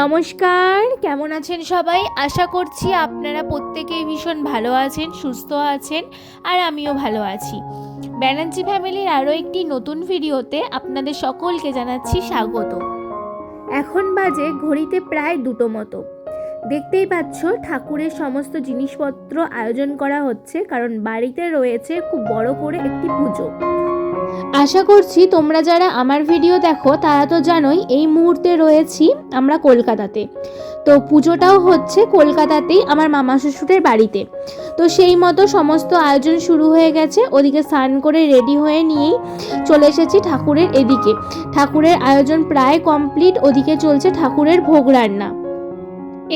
নমস্কার, কেমন আছেন সবাই? আশা করছি আপনারা প্রত্যেকেই ভীষণ ভালো আছেন, সুস্থ আছেন, আর আমিও ভালো আছি। ব্যানার্জি ফ্যামিলির আরও একটি নতুন ভিডিওতে আপনাদের সকলকে জানাচ্ছি স্বাগত। এখন বাজে ঘড়িতে প্রায় দুটো মতো। দেখতেই পাচ্ছ, ঠাকুরের সমস্ত জিনিসপত্র আয়োজন করা হচ্ছে, কারণ বাড়িতে রয়েছে খুব বড় করে একটি পুজো। আশা করছি তোমরা যারা আমার ভিডিও দেখো, তারা তো জানোই এই মুহূর্তে রয়েছি আমরা কলকাতাতে। তো পুজোটাও হচ্ছে কলকাতাতেই আমার মামা শ্বশুরের বাড়িতে। তো সেই মতো সমস্ত আয়োজন শুরু হয়ে গেছে, ওদিকে স্নান করে রেডি হয়ে নিয়েই চলে এসেছি ঠাকুরের এদিকে। ঠাকুরের আয়োজন প্রায় কমপ্লিট, ওদিকে চলছে ঠাকুরের ভোগ রান্না।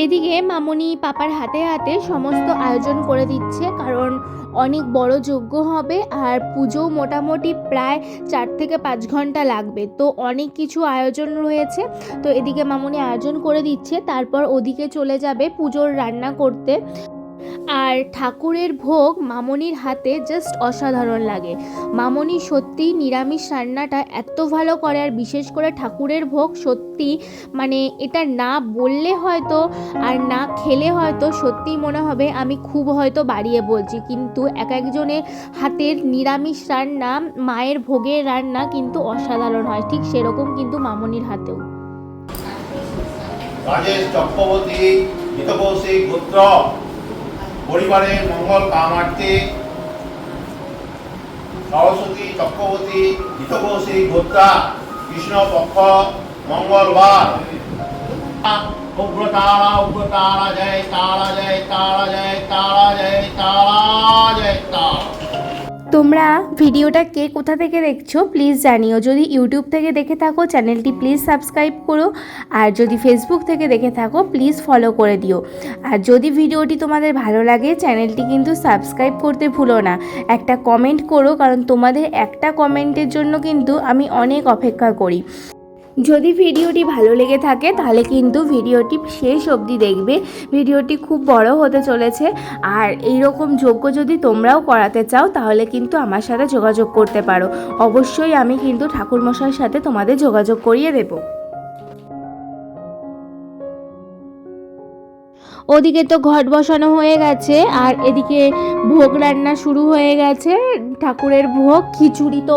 এদিকে মামনি পাপার হাতে হাতে সমস্ত আয়োজন করে দিচ্ছে, কারণ অনেক বড় যজ্ঞ হবে আর পুজো মোটামুটি প্রায় চার থেকে পাঁচ ঘণ্টা লাগবে। তো অনেক কিছু আয়োজন রয়েছে। তো এদিকে মামনি আয়োজন করে দিচ্ছে, তারপর ওদিকে চলে যাবে পুজোর রান্না করতে। আর ঠাকুরের ভোগ মামনির হাতে জাস্ট অসাধারণ লাগে। মামনি সত্যি নিরামিষ রান্নাটা এত ভালো করে, আর বিশেষ করে ঠাকুরের ভোগ সত্যি মানে এটা না বললে হয়তো আর না খেলে হয়তো সত্যিই মনে হবে আমি খুব হয়তো বাড়িয়ে বলছি। কিন্তু এক একজনের হাতের নিরামিষ রান্না, মায়ের ভোগের রান্না কিন্তু অসাধারণ হয়। ঠিক সেরকম কিন্তু মামনির হাতেও। রাজেশ চক্রবর্তী পুত্র। পরিবারের মঙ্গল কামার্থে সরস্বতী, চক্রবর্তী হিতকৌশী ভোক্তা কৃষ্ণপক্ষ মঙ্গলবার। উগ্র তারা উগ্র তারা জয় তারা জয় তারা জয় তারা জয় তারা জয় তারা। তোমরা ভিডিওটা কে কোথা থেকে দেখছ প্লিজ জানিও। যদি ইউটিউব থেকে দেখে থাকো চ্যানেলটি প্লিজ সাবস্ক্রাইব করো, আর যদি ফেসবুক থেকে দেখে থাকো প্লিজ ফলো করে দিও। আর যদি ভিডিওটি তোমাদের ভালো লাগে চ্যানেলটি কিন্তু সাবস্ক্রাইব করতে ভুলো না। একটা কমেন্ট করো, কারণ তোমাদের একটা কমেন্টের জন্য কিন্তু আমি অনেক অপেক্ষা করি। যদি ভিডিওটি ভালো লেগে থাকে, তাহলে কিন্তু ভিডিওটি শেষ অবধি দেখবে। ভিডিওটি খুব বড় হতে চলেছে। আর এই রকম যোগ্য যদি তোমরাও করাতে চাও, তাহলে কিন্তু আমার সাথে যোগাযোগ করতে পারো। অবশ্যই আমি কিন্তু ঠাকুরমশাইয়ের সাথে তোমাদের যোগাযোগ করিয়ে দেবো। ওদিকে তো ঘট বসানো হয়ে গেছে, আর এদিকে ভোগ রান্না শুরু হয়ে গেছে। ঠাকুরের ভোগ, খিচুড়ি তো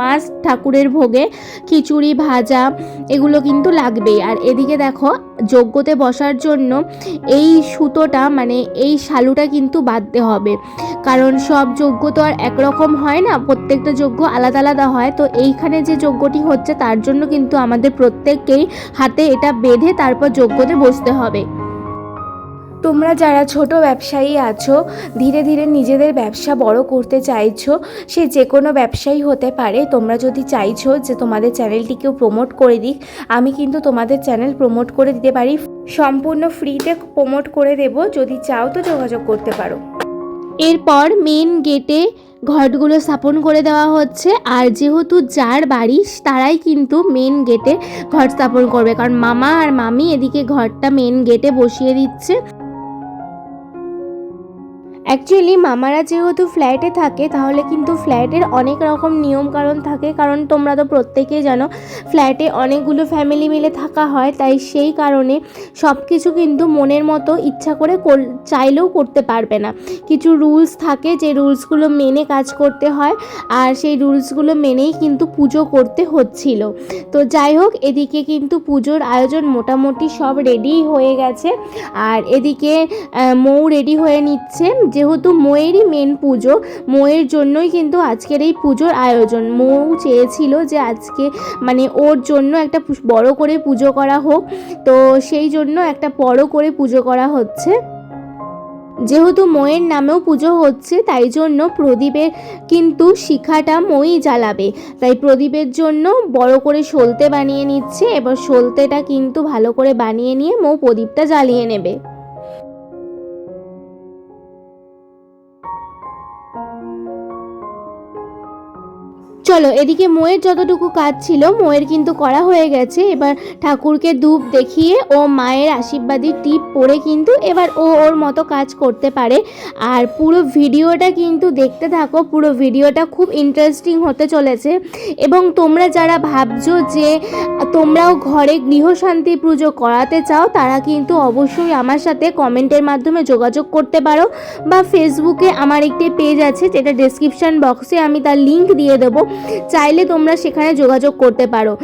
মাছ ঠাকুরের ভোগে, খিচুড়ি, ভাজা, এগুলো কিন্তু লাগবেই। আর এদিকে দেখো, যজ্ঞতে বসার জন্য এই সুতোটা মানে এই শালুটা কিন্তু বাঁধতে হবে। কারণ সব যজ্ঞ তো আর একরকম হয় না, প্রত্যেকটা যজ্ঞ আলাদা আলাদা হয়। তো এইখানে যে যজ্ঞটি হচ্ছে, তার জন্য কিন্তু আমাদের প্রত্যেককেই হাতে এটা বেঁধে তারপর যজ্ঞতে বসতে হবে। তোমরা যারা ছোট ব্যবসায়ী আছো, ধীরে ধীরে নিজেদের ব্যবসা বড় করতে চাইছো, সে যে কোনো ব্যবসায়ী হতে পারে। তোমরা যদি চাইছো যে তোমাদের চ্যানেলটিকেও প্রমোট করে দিক, আমি কিন্তু তোমাদের চ্যানেল প্রমোট করে দিতে পারি। সম্পূর্ণ ফ্রিতে প্রমোট করে দেব, যদি চাও তো যোগাযোগ করতে পারো। এরপর মেন গেটে ঘটগুলো স্থাপন করে দেওয়া হচ্ছে। আর যেহেতু যার বাড়ি, তারাই কিন্তু মেন গেটে ঘট স্থাপন করবে। কারণ মামা আর মামি এদিকে ঘরটা মেন গেটে বসিয়ে দিচ্ছে। অ্যাকচুয়ালি মামারা যেহেতু ফ্ল্যাটে থাকে, তাহলে কিন্তু ফ্ল্যাটের অনেক রকম নিয়ম কারণ থাকে। কারণ তোমরা তো প্রত্যেকেই জানো ফ্ল্যাটে অনেকগুলো ফ্যামিলি মিলে থাকা হয়, তাই সেই কারণে সব কিছু কিন্তু মনের মতো ইচ্ছা করে চাইলেও করতে পারবে না। কিছু রুলস থাকে, যে রুলসগুলো মেনে কাজ করতে হয়, আর সেই রুলসগুলো মেনেই কিন্তু পুজো করতে হচ্ছিল। তো যাই হোক, এদিকে কিন্তু পুজোর আয়োজন মোটামুটি সব রেডি হয়ে গেছে, আর এদিকে মৌ রেডি হয়ে নিচ্ছে। যেহেতু ময়েরই মেন পুজো ময়ের জন্যই কিন্তু আজকের এই পুজোর আয়োজন। মৌ চেয়েছিল যে আজকে মানে ওর জন্য একটা বড় করে পুজো করা হোক, তো সেই জন্য একটা বড় করে পুজো করা হচ্ছে। যেহেতু ময়ের নামেও পুজো হচ্ছে, তাই জন্য প্রদীপের কিন্তু শিখাটা মই জ্বালাবে। তাই প্রদীপের জন্য বড় করে সলতে বানিয়ে নিচ্ছে, এবার সলতেটা কিন্তু ভালো করে বানিয়ে নিয়ে মৌ প্রদীপটা জ্বালিয়ে নেবে। চলো, এদিকে মোয়ের যতটুকু কাজ ছিল, মোয়ের কিন্তু করা হয়ে গেছে। এবার ঠাকুরকে ধূপ দেখিয়ে ও মায়ের আশীর্বাদী টিপ পরে কিন্তু এবার ও ওর মতো কাজ করতে পারে। আর পুরো ভিডিওটা কিন্তু দেখতে থাকো, পুরো ভিডিওটা খুব ইন্টারেস্টিং হতে চলেছে। এবং তোমরা যারা ভাবছ যে তোমরাও ঘরে গৃহশান্তি পুজো করাতে চাও, তারা কিন্তু অবশ্যই আমার সাথে কমেন্টের মাধ্যমে যোগাযোগ করতে পারো। বা ফেসবুকে আমার একটি পেজ আছে, যেটা ডেসক্রিপশন বক্সে আমি তার লিংক দিয়ে দেবো। চাইলে তোমরা সেখানে যোগাযোগ করতে পারো।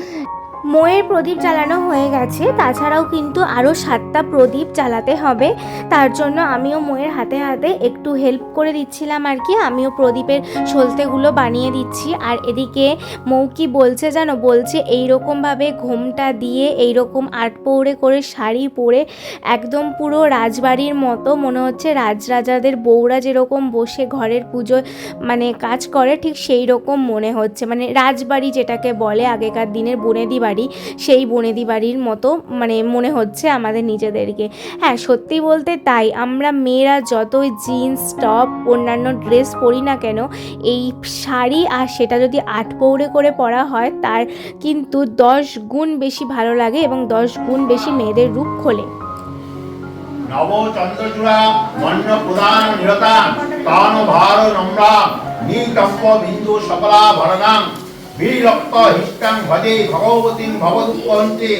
মোয়ের প্রদীপ জ্বালানো হয়ে গেছে, তাছাড়াও কিন্তু আরও সাতটা প্রদীপ জ্বালাতে হবে। তার জন্য আমিও মোয়ের হাতে হাতে একটু হেল্প করে দিচ্ছিলাম আর কি, আমিও প্রদীপের সলতেগুলো বানিয়ে দিচ্ছি। আর এদিকে মৌ কি বলছে জানো? বলছে এই রকমভাবে ঘোমটা দিয়ে এই রকম আট পৌড়ে করে শাড়ি পরে একদম পুরো রাজবাড়ির মতো, মনে হচ্ছে রাজরাজাদের বউরা যেরকম বসে ঘরের পুজো মানে কাজ করে, ঠিক সেই রকম মনে হচ্ছে। মানে রাজবাড়ি যেটাকে বলে আগেকার দিনের বনেদি বাড়ি। সেই বনেদি বাড়ির মতো মানে মনে হচ্ছে আমাদের নিজেদেরকে। হ্যাঁ সত্যি বলতে তাই। আমরা মেয়েরা যতই জিন্স, টপ, অন্যান্য ড্রেস পরি না কেন, এই শাড়ি আর সেটা যদি আট পৌড়ে করে পরা হয়, তার কিন্তু দশ গুণ বেশি ভালো লাগে এবং দশ গুণ বেশি মেয়েদের রূপ খোলে। নব চন্দ্রচূড়া মন্য নিরতা তান ভার নম্রা বিন্দু সকলা বিরক্ত হিষ্টাং ভজে ভগবতীং ভবদুপন্তে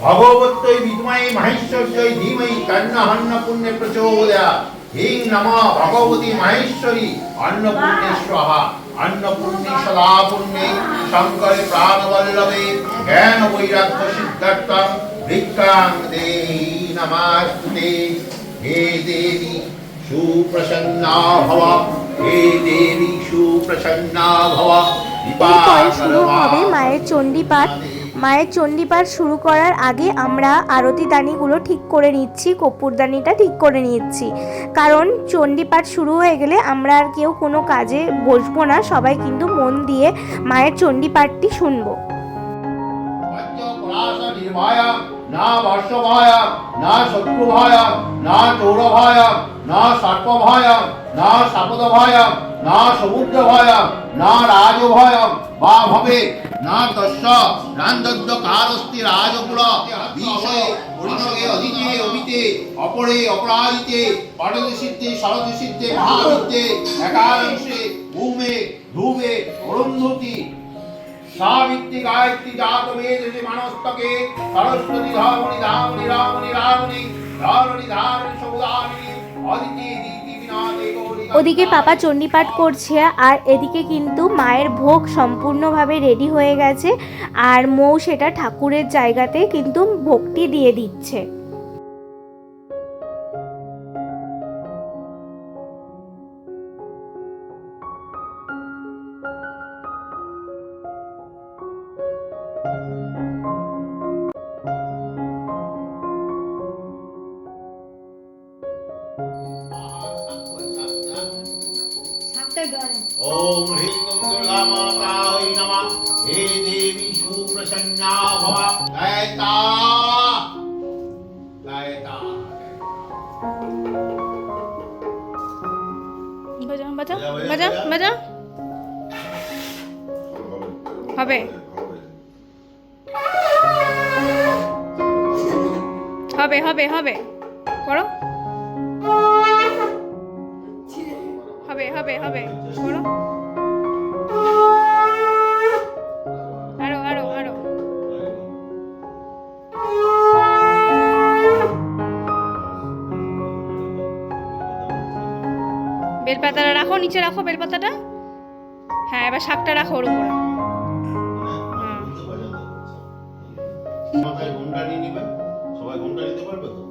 ভগবত্যই বিদ্ময়ী মাহেশ্বর্যই ধীমহি তন্নহন্ন পুণ্যে প্রচোদয়া হিং নম ভগবতী মাহেশ্বরী অন্নপূর্ণে স্বাহা অন্নপূর্ণে সদা পুণ্যে শঙ্করে প্রাণবল্লভে জ্ঞান বৈরাগ্য সিদ্ধার্থং ভিক্ষাং দেহি নমাস্তুতে হে দেবী সুপ্রসন্না ভব হে দেবী সুপ্রসন্না ভব এরপরে শুরু হবে মায়ের চণ্ডীপাঠ। মায়ের চণ্ডীপাঠ শুরু করার আগে আমরা আরতি দানিগুলো ঠিক করে নিচ্ছি কপুরদানিটা ঠিক করে নিচ্ছি। কারণ চণ্ডীপাঠ শুরু হয়ে গেলে আমরা আর কেউ কোনো কাজে বসবো না সবাই কিন্তু মন দিয়ে মায়ের চণ্ডীপাঠটি শুনব। না বর্ষভয় না শত্রুভয় না চৌরভয় না সর্পভয় না সাপদভয় না সমুদ্রভয় না রাজভয় বা ভবে না তস্য রান্দদ্য কারস্তি রাজকুল বিষয়ে পরিষদে অধীনে অভিতে, অপরে অপরাজিতে পরদশিতে শরদশিতে মহাবিদ্যে একাংশে, ভূমে, ধ্রুবে অরুন্ধতি সাবিত্রী গায়ত্রী জাত বেদে মানস্তকে সরস্বতী ধামনি ধামনি রামনি রামনি ধারণি ধারণি সৌদামিনী অদিতি দিতি ওদিকে পাপা চণ্ডীপাঠ করছে আর এদিকে কিন্তু মায়ের ভোগ সম্পূর্ণভাবে রেডি হয়ে গেছে। আর মৌ সেটা ঠাকুরের জায়গাতে কিন্তু ভোগটি দিয়ে দিচ্ছে। হবে হবে হবে হবে করো হবে হবে হবে। করো আরও আরও আরও। বেলপাতাটা রাখো নিচে রাখো বেলপাতাটা। হ্যাঁ এবার শাকটা রাখো ওর উপরে। হুম। মাথায় ঘোমটা নিয়ে নিবে? সবাই ঘোমটা নিতে পারবে তো?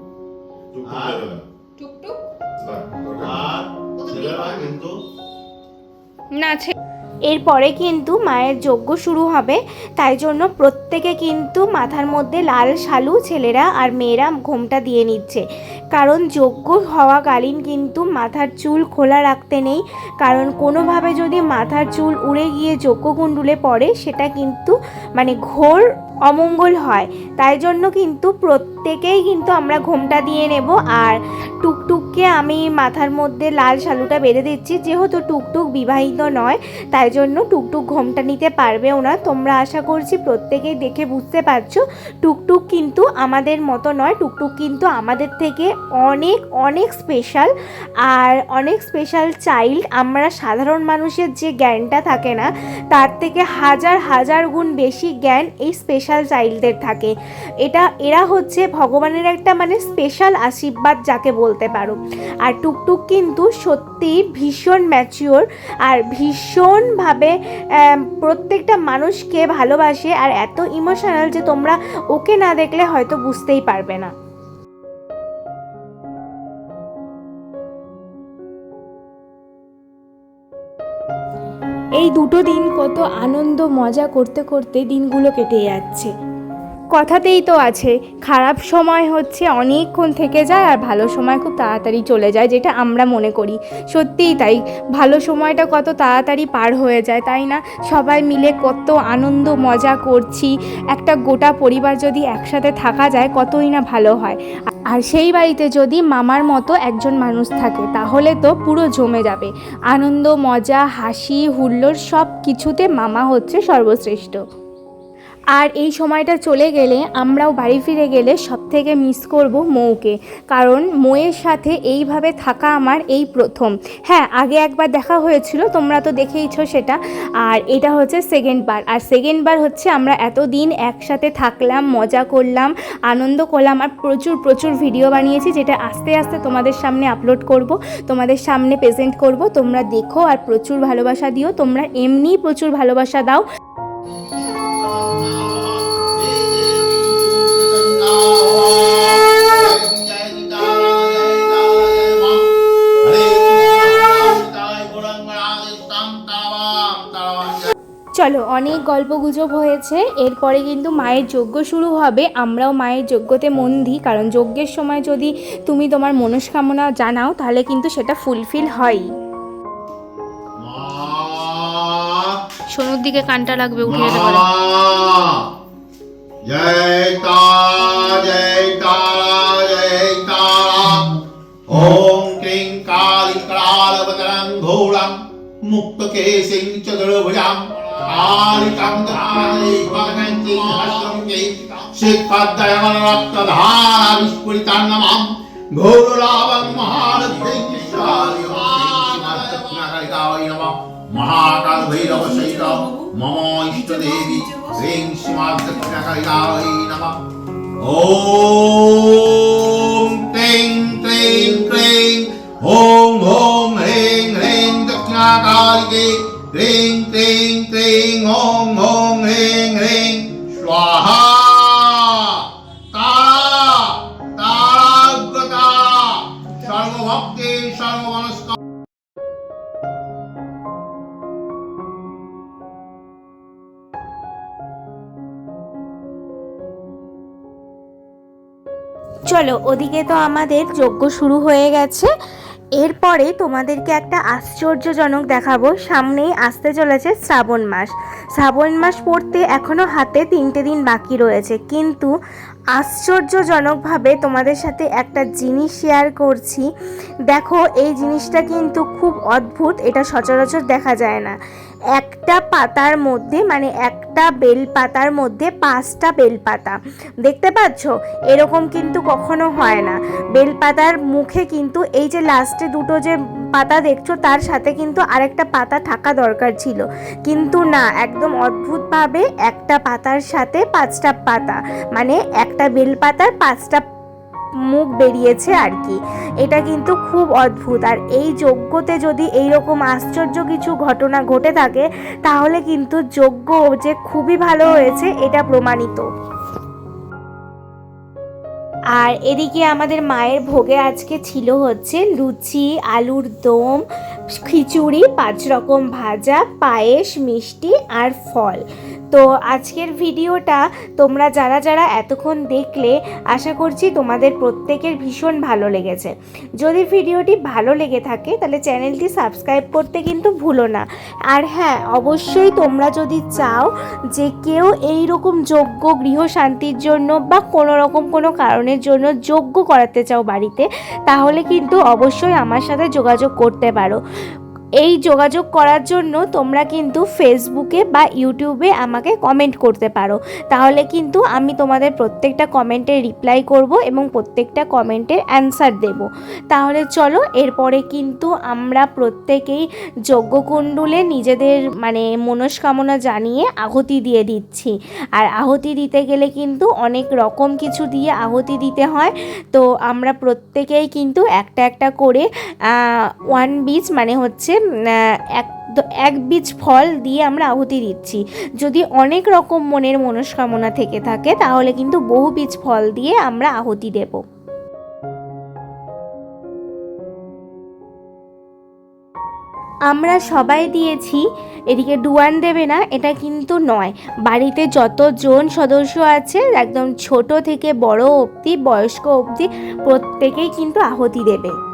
না এরপরে কিন্তু মায়ের যজ্ঞ শুরু হবে। তাই জন্য প্রত্যেকে কিন্তু মাথার মধ্যে লাল শালু ছেলেরা আর মেয়েরা ঘোমটা দিয়ে নিচ্ছে। কারণ যজ্ঞ হওয়াকালীন কিন্তু মাথার চুল খোলা রাখতে নেই। কারণ কোনোভাবে যদি মাথার চুল উড়ে গিয়ে যজ্ঞকুণ্ডুলে পড়ে, সেটা কিন্তু মানে ঘোর অমঙ্গল হয়। তাই জন্য কিন্তু প্রত্যেকেই কিন্তু আমরা ঘোমটা দিয়ে নেব আর টুকটুককে আমি মাথার মধ্যে লাল শালুটা বেঁধে দিচ্ছি, যেহেতু টুকটুক বিবাহিত নয়, তাই জন্য টুকটুক ঘোমটা নিতে পারবেও না তোমরা আশা করছি প্রত্যেকেই দেখে বুঝতে পারছ, টুকটুক কিন্তু আমাদের মতো নয়, টুকটুক কিন্তু আমাদের থেকে অনেক অনেক স্পেশাল আর অনেক স্পেশাল চাইল্ড আমরা সাধারণ মানুষের যে জ্ঞানটা থাকে না, তার থেকে হাজার হাজার গুণ বেশি জ্ঞান এই স্পেশাল চাইল্ডদের থাকে। এটা, এরা হচ্ছে ভগবানের একটা মানে স্পেশাল আশীর্বাদ যাকে বলতে পারো। আর টুকটুক কিন্তু সত্যি ভীষণ ম্যাচিওর আর ভীষণভাবে প্রত্যেকটা মানুষকে ভালোবাসে আর এত ইমোশনাল যে তোমরা ওকে না দেখলে হয়তো বুঝতেই পারবে না। এই দুটো দিন কত আনন্দ মজা করতে করতে দিনগুলো কেটে যাচ্ছে। কথাতেই তো আছে, খারাপ সময় হচ্ছে অনেকক্ষণ থেকে যায় আর ভালো সময় খুব তাড়াতাড়ি চলে যায়, যেটা আমরা মনে করি। সত্যিই তাই, ভালো সময়টা কত তাড়াতাড়ি পার হয়ে যায়, তাই না? সবাই মিলে কত আনন্দ, মজা করছি। একটা গোটা পরিবার যদি একসাথে থাকা যায়, কতই না ভালো হয়। আর সেই বাড়িতে যদি মামার মতো একজন মানুষ থাকে, তাহলে তো পুরো জমে যাবে। আনন্দ, মজা, হাসি, হুল্লোড় সব কিছুতে মামা হচ্ছে সর্বশ্রেষ্ঠ। আর এই সময়টা চলে গেলে আমরাও বাড়ি ফিরে গেলে সব থেকে মিস করব মৌকে। কারণ মৌয়ের সাথে এইভাবে থাকা আমার এই প্রথম। হ্যাঁ আগে একবার দেখা হয়েছিল, তোমরা তো দেখেইছো সেটা। আর এটা হচ্ছে সেকেন্ড বার। আর সেকেন্ড বার হচ্ছে আমরা এতদিন একসাথে থাকলাম, মজা করলাম, আনন্দ করলাম। আর প্রচুর প্রচুর ভিডিও বানিয়েছি যেটা আস্তে আস্তে তোমাদের সামনে আপলোড করব, তোমাদের সামনে প্রেজেন্ট করব। তোমরা দেখো আর প্রচুর ভালোবাসা দিও। তোমরা এমনিই প্রচুর ভালোবাসা দাও। চলো অনেক গল্প গুজব হয়েছে এরপরে কিন্তু মায়ের যজ্ঞ শুরু হবে। আমরাও মায়ের যজ্ঞতে মন দিই কারণ যজ্ঞের সময় যদি তুমি তোমার মনস্কামনা জানাও তাহলে কিন্তু সেটা ফুলফিল হয়। সোনুর দিকে কানটা লাগবে উঠে যেতে পারে। জয় তারা জয় তারা জয় তারা। ওম ক্রিং কালী কালবতরং ঘোড়াং মুক্ত কেশিং চতুর্ভুজাং। বিস্ফুরিতাং নমাম ঘোরলাভং মহারথিং নমঃ মহাকাল ভৈরব সহিত মম ইষ্ট দেবী হ্রিং শ্রীমাদক্ষিণাকারিকায় নমঃ ওম ক্লিং ক্লিং ক্লিং ওম ওম হ্রিং হ্রিং দক্ষিণাকালিকে ক্লিং ক্লিং ক্লিং ওম ওম হ্রিং হ্রিং স্বাহা তারা তারাগ্রতা সর্বভক্তি সর্বমনস্ক চলো, ওদিকে তো আমাদের যজ্ঞ শুরু হয়ে গেছে। এরপরে তোমাদেরকে একটা আশ্চর্যজনক দেখাবো। সামনেই আসতে চলেছে শ্রাবণ মাস। শ্রাবণ মাস পড়তে এখনও হাতে তিনটে দিন বাকি রয়েছে। কিন্তু আশ্চর্যজনকভাবে তোমাদের সাথে একটা জিনিস শেয়ার করছি। দেখো, এই জিনিসটা কিন্তু খুব অদ্ভুত, এটা সচরাচর দেখা যায় না। একটা পাতার মধ্যে মানে একটা বেল পাতার মধ্যে পাঁচটা বেল পাতা দেখতে পাচ্ছ? এরকম কিন্তু কখনো হয় না। বেল পাতার মুখে কিন্তু এই যে লাস্টে দুটো যে পাতা দেখছ, তার সাথে কিন্তু আরেকটা পাতা থাকা দরকার ছিল। কিন্তু না, একদম অদ্ভুতভাবে একটা পাতার সাথে পাঁচটা পাতা মানে একটা বেল পাতার পাঁচটা মুখ বেরিয়েছে আর কি। এটা কিন্তু খুব অদ্ভুত। আর এই যজ্ঞতে যদি এই রকম আশ্চর্য কিছু ঘটনা ঘটে থাকে, তাহলে কিন্তু যজ্ঞ যে খুবই ভালো হয়েছে, এটা প্রমাণিত। আর এদিকে আমাদের মায়ের ভোগে আজকে ছিল হচ্ছে লুচি, আলুর দম, খিচুড়ি, পাঁচ রকম ভাজা, পায়েস, মিষ্টি আর ফল। তো আজকের ভিডিওটা তোমরা যারা যারা এতক্ষণ দেখলে, আশা করছি তোমাদের প্রত্যেকের ভীষণ ভালো লেগেছে। যদি ভিডিওটি ভালো লেগে থাকে, তাহলে চ্যানেলটি সাবস্ক্রাইব করতে কিন্তু ভুলো না। আর হ্যাঁ অবশ্যই তোমরা যদি চাও যে কেউ এই রকম যোগ্য, গৃহশান্তির জন্য বা কোনো রকম কোনো কারণের জন্য যোগ্য করাতে চাও বাড়িতে, তাহলে কিন্তু অবশ্যই আমার সাথে যোগাযোগ করতে পারো। এই যোগাযোগ করার জন্য তোমরা কিন্তু ফেসবুকে বা ইউটিউবে আমাকে কমেন্ট করতে পারো। তাহলে কিন্তু আমি তোমাদের প্রত্যেকটা কমেন্টের রিপ্লাই করব এবং প্রত্যেকটা কমেন্টের অ্যান্সার দেব। তাহলে চলো, এরপরে কিন্তু আমরা প্রত্যেকেই যজ্ঞকুণ্ডুলে নিজেদের মানে মনস্কামনা জানিয়ে আহুতি দিয়ে দিচ্ছি। আর আহুতি দিতে গেলে কিন্তু অনেক রকম কিছু দিয়ে আহুতি দিতে হয়। তো আমরা প্রত্যেকেই কিন্তু একটা একটা করে ওয়ান বীজ মানে হচ্ছে এক এক বীজ ফল দিয়ে আমরা আহুতি দিচ্ছি। যদি অনেক রকম মনের মনস্কামনা থেকে থাকে, তাহলে কিন্তু বহু বীজ ফল দিয়ে আমরা আহুতি দেব। আমরা সবাই দিয়েছি, এদিকে ডুয়ান দেবে না, এটা কিন্তু নয়। বাড়িতে যতজন সদস্য আছে, একদম ছোট থেকে বড় অবধি, বয়স্ক অবধি, প্রত্যেকেই কিন্তু আহুতি দেবে।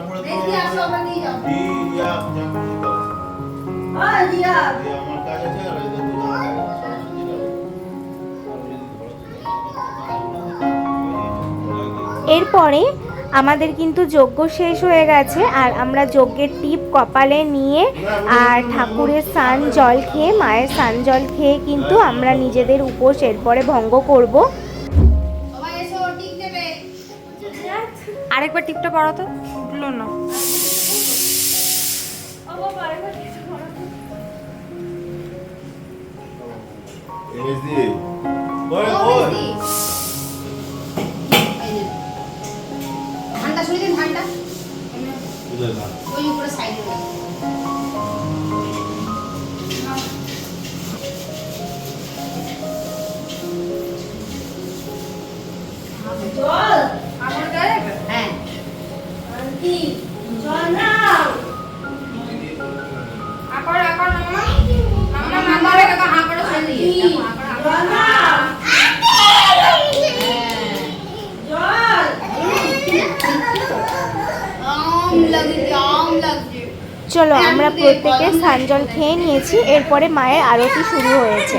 তারপরে তো দিয়া আমার কাজ আছে আর তো- এরপরে আমাদের কিন্তু যজ্ঞ শেষ হয়ে গেছে আর আমরা যজ্ঞের টিপ কপালে নিয়ে আর ঠাকুরের স্নান জল খেয়ে মায়ের স্নান জল খেয়ে কিন্তু আমরা নিজেদের উপোস এরপরে ভঙ্গ করব। আরেকবার টিপটা পড়ো তো। মিষ্টি। এই নে। ধানটা সরিয়ে দিন ধানটা চলো আমরা প্রত্যেকে সানজল খেয়ে নিয়েছি এরপরে মায়ের আরতি শুরু হয়েছে।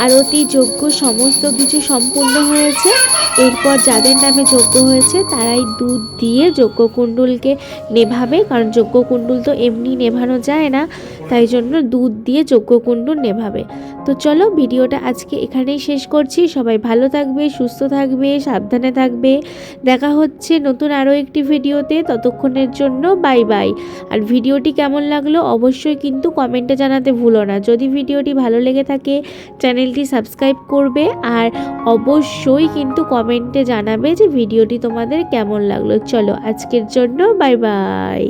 চলো আরতি যজ্ঞ সমস্ত কিছু সম্পূর্ণ হয়েছে। এরপর যাদের নামে যজ্ঞ হয়েছে, তারাই দুধ দিয়ে যজ্ঞকুণ্ডুলকে নেভাবে। কারণ যজ্ঞকুণ্ডুল তো এমনি নেভানো যায় না, তাই জন্য দুধ দিয়ে যজ্ঞকুণ্ডুল নেভাবে। তো চলো ভিডিওটা আজকে এখানেই শেষ করছি। সবাই ভালো থাকবে, সুস্থ থাকবে, সাবধানে থাকবে। দেখা হচ্ছে নতুন আরও একটি ভিডিওতে। ততক্ষণের জন্য বাই বাই। আর ভিডিওটি কেমন লাগল অবশ্যই কিন্তু কমেন্টে জানাতে ভুলো না। যদি ভিডিওটি ভালো লেগে থাকে, চ্যানেলটি সাবস্ক্রাইব করবে আর অবশ্যই কিন্তু কমেন্টে জানাবে যে ভিডিওটি তোমাদের কেমন লাগল। চলো আজকের জন্য বাই বাই।